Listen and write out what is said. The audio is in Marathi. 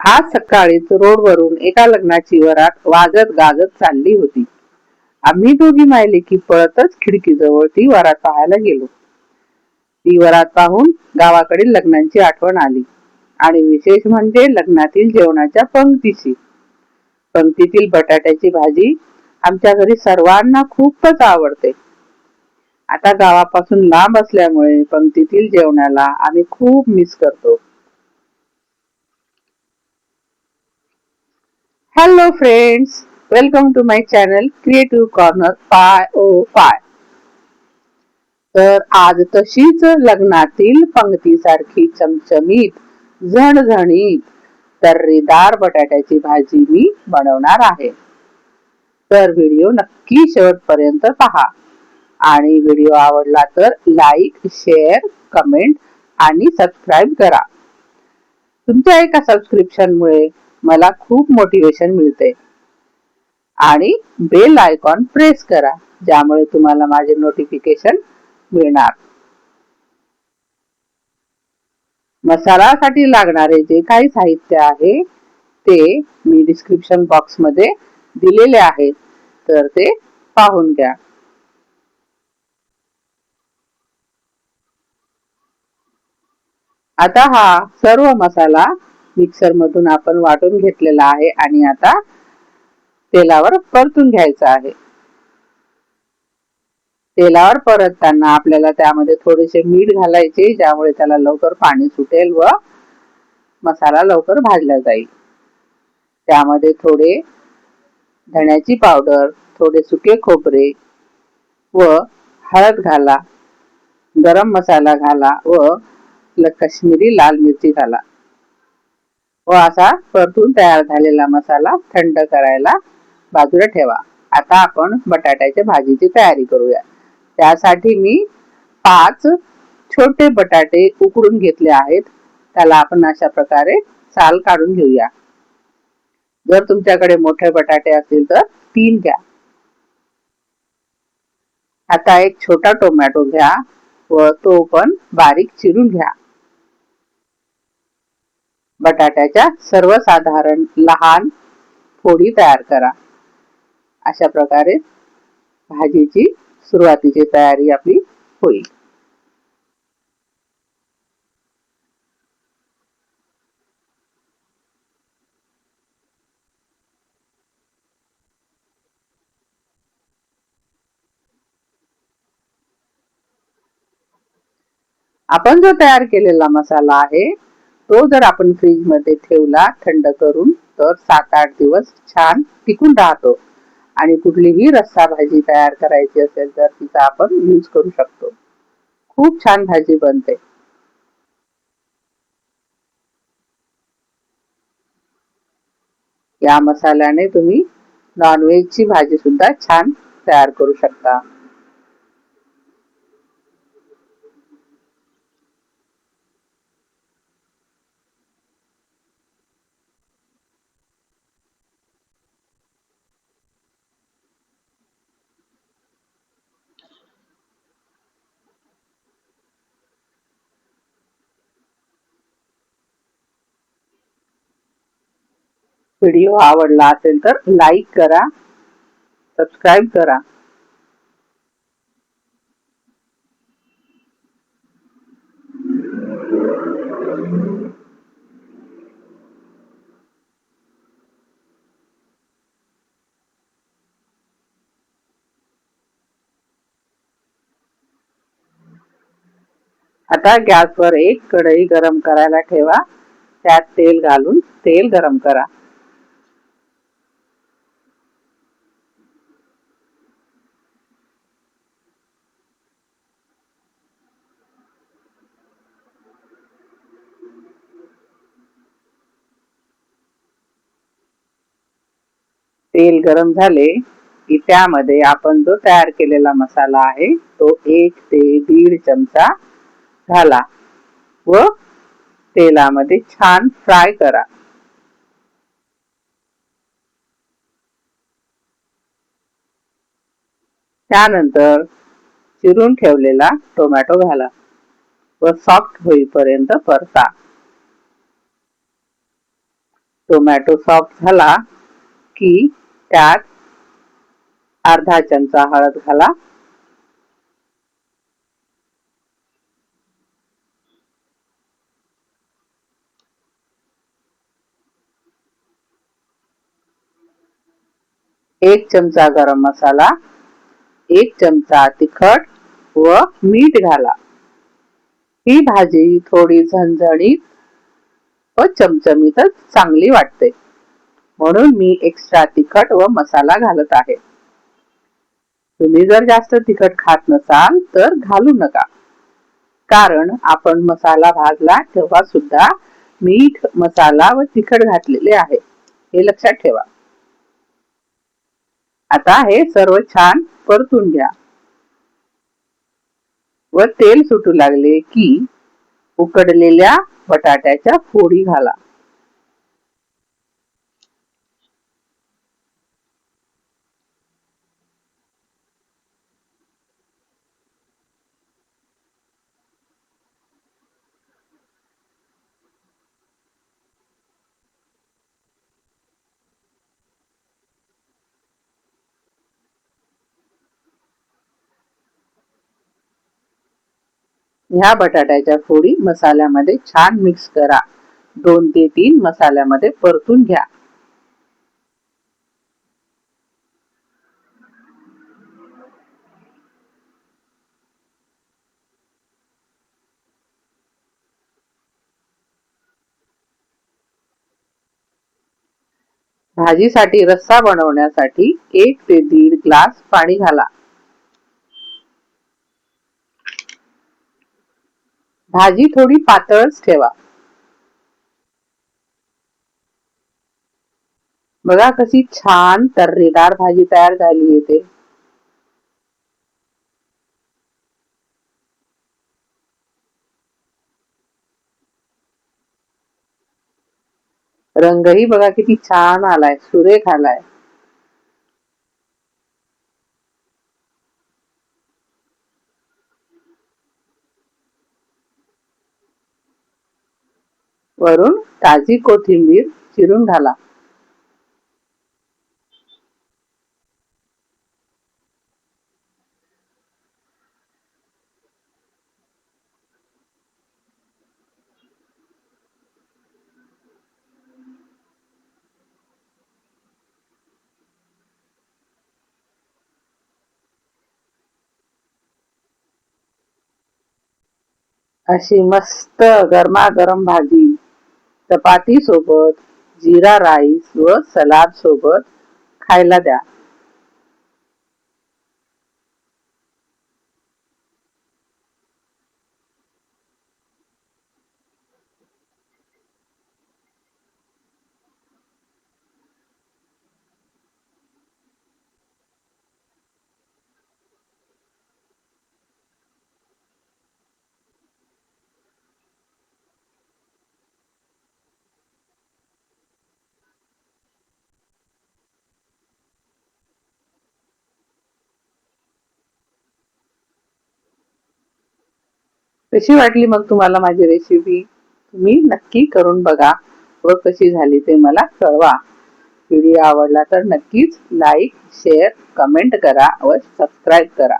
आज सकाळीच रोडवरून एका लग्नाची वरात वाजत गाजत चालली होती. आम्ही दोघी मायले की पळतच खिडकीजवळ ती वरात पाहायला गेलो. ती वरात पाहून गावाकडील लग्नांची आठवण आली आणि विशेष म्हणजे लग्नातील जेवणाच्या पंक्तीची. पंक्तीतील बटाट्याची भाजी आमच्या घरी सर्वांना खूपच आवडते. आता गावापासून लांब असल्यामुळे पंक्तीतील जेवणाला आम्ही खूप मिस करतो. Hello friends welcome to my channel creative corner five O five तर आज तशीच लग्नातील पंक्तीसारखी चमचमीत झणझणीत तर्रीदार बटाट्याची भाजी मी बनवणार आहे. तर व्हिडिओ नक्की शेवटपर्यंत पहा. आणि व्हिडिओ आवडला तर लाईक शेअर कमेंट आणि सबस्क्राईब करा. तुमच्या एका सबस्क्रिप्शनमुळे मला खूप मोटिवेशन मिळते आणि बेल आयकॉन प्रेस करा ज्यामुळे तुम्हाला माझे नोटिफिकेशन मिळणार. मसालासाठी लागणारे जे काही साहित्य आहे ते मी डिस्क्रिप्शन बॉक्समध्ये दिलेले आहे तर ते पाहून घ्या. आता हा सर्व मसाला मिक्सर मधून आपण वाटून घेतलेला आहे आणि आता तेलावर परतून घ्यायचं आहे. तेलावर परतताना आपल्याला त्यामध्ये थोडेसे मीठ घालायचे ज्यामुळे त्याला लवकर पाणी सुटेल व मसाला लवकर भाजला जाईल. त्यामध्ये थोडे धण्याची पावडर थोडे सुके खोबरे व हळद घाला गरम मसाला घाला व काश्मीरी लाल मिरची घाला. व असा परतून तयार झालेला मसाला थंड करायला बाजूला ठेवा. आता आपण बटाट्याच्या भाजीची तयारी करूया. त्यासाठी मी पाच छोटे बटाटे उकडून घेतले आहेत. त्याला आपण अशा प्रकारे साल काढून घेऊया. जर तुमच्याकडे मोठे बटाटे असतील तर तीन घ्या. आता एक छोटा टोमॅटो घ्या व तो पण बारीक चिरून घ्या. बटाट्याच्या सर्वसाधारण लहान फोडी तयार करा. अशा प्रकारे भाजीची सुरुवातीची तयारी आपली होईल. आपण जो तयार केलेला मसाला आहे तो जर आपण फ्रीजमध्ये ठेवला थंड करून तर सात आठ दिवस छान टिकून राहतो. आणि कुठलीही रस्सा भाजी तयार करायची असेल तर तिचा आपण यूज करू शकतो. खूप छान भाजी बनते. या मसाल्याने तुम्ही नॉनव्हेजची भाजी सुद्धा छान तयार करू शकता. व्हिडिओ आवडला असेल तर लाईक करा सबस्क्राईब करा. आता गॅसवर एक कढई गरम करायला ठेवा. त्यात तेल घालून तेल गरम करा. तेल गरम झाले की त्यामध्ये आपण जो तयार केलेला मसाला आहे तो एक ते दीड चमचा घाला व तेलामध्ये छान फ्राय करा. त्यानंतर चिरून ठेवलेला टोमॅटो घाला व सॉफ्ट होईपर्यंत परता. टोमॅटो सॉफ्ट झाला की त्यात अर्धा चमचा हळद घाला. एक चमचा गरम मसाला एक चमचा तिखट व मीठ घाला. ही भाजी थोडी झणझणीत व चमचमीतच चांगली वाटते. म्हणून मी एक्स्ट्रा तिखट व मसाला घालत आहे. तुम्ही जर जास्त तिखट खात नसाल तर घालू नका. कारण आपण मसाला भाजला तेव्हा सुद्धा मीठ मसाला व तिखट घातलेले आहे. हे लक्षात ठेवा. आता हे सर्व छान परतून घ्या. व तेल सुटू लागले की उकडलेल्या बटाट्याच्या फोडी घाला. ह्या बटाट्याच्या फोडी मसाल्यामध्ये छान मिक्स करा. दोन ते तीन मसाल्यामध्ये परतून घ्या. भाजीसाठी रस्सा बनवण्यासाठी एक ते दीड ग्लास पाणी घाला. भाजी थोडी पातळच ठेवा. बघा कशी छान तर्रेदार भाजी तयार झाली येते रंगही बघा किती छान आलाय सुरेख आलाय. वरून ताजी कोथिंबीर चिरून घाला. अशी मस्त गरमागरम भाजी. चपाती सोबत जीरा राईस व सलाद सोबत खायला द्या. कशी वाटली मग तुम्हाला माझी रेसिपी तुम्ही नक्की करून बघा. व कशी झाली ते मला कळवा. व्हिडिओ आवडला तर नक्कीच लाईक शेअर कमेंट करा व सबस्क्राईब करा.